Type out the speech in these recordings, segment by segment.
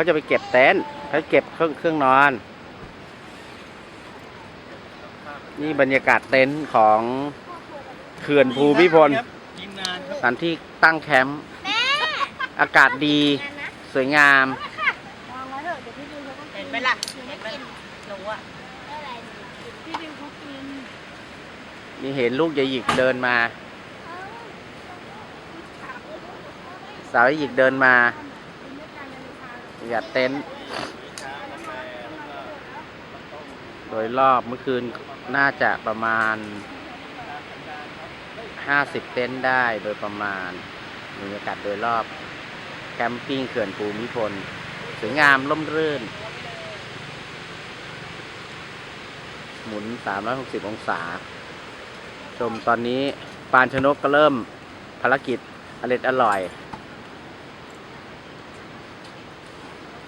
เขาจะไปเก็บเต็นท์เขาเก็บเครื่องเครื่องนอน นี่บรรยากาศเต็นท์ของเขื่อนภูมิพลทีมงานครับสถานที่ตั้งแคมป์อากาศดีสวยงามวางไว้เถอะเดี๋ยวพี่ดิวเขาก็เห็นไหมล่ะเห็นไหมหนูอะพี่ดิวเขากินนี่เห็นลูกยายหยิกเดินมา สาวยายหยิกเดินมา อยากเต็นท์โดยรอบเมื่อคืนน่าจะประมาณ 50 เต็นท์ได้โดยประมาณบรรยากาศโดยรอบ แคมปิ้งเขื่อนภูมิพล สวยงามร่มรื่น หมุน 360 องศา ชมตอนนี้ปานชนกก็เริ่มภารกิจอร่อยอร่อย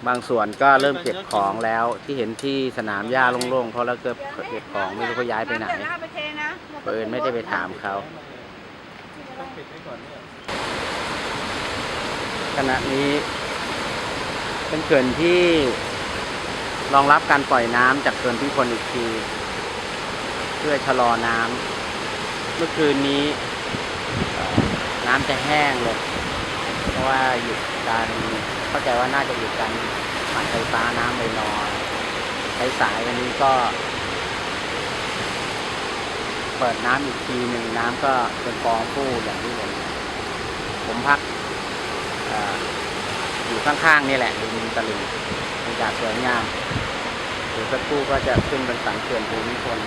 บางส่วนก็เริ่มเก็บของแล้วที่เห็นที่สนามหญ้าโล่งๆเพราะเราเก็บเก็บของไม่รู้เขาย้ายไปไหนเดี๋ยวหน้าไปเทนะเปิดไม่ได้ไปถามเขาขณะนี้ เป็นเขื่อนที่รองรับการปล่อยน้ำจากเขื่อนพิพลอีกที เพื่อชะลอน้ำเมื่อคืนนี้น้ำจะแห้งเลย เพราะว่าหยุดการเข้าใจว่าน่าจะหยุดการผ่านไฟฟ้าน้ำเลยนอนสายสายวันนี้ก็ เปิดน้ำอีกทีหนึ่งน้ำก็เป็นฟองฟูอย่างที่เห็นผมพักออยู่ข้างๆนี่แหละริมตลิ่งบรรยากาศสวยงามเดี๋ยวสักครู่ก็จะขึ้นเป็นสันเขื่อนภูมิพล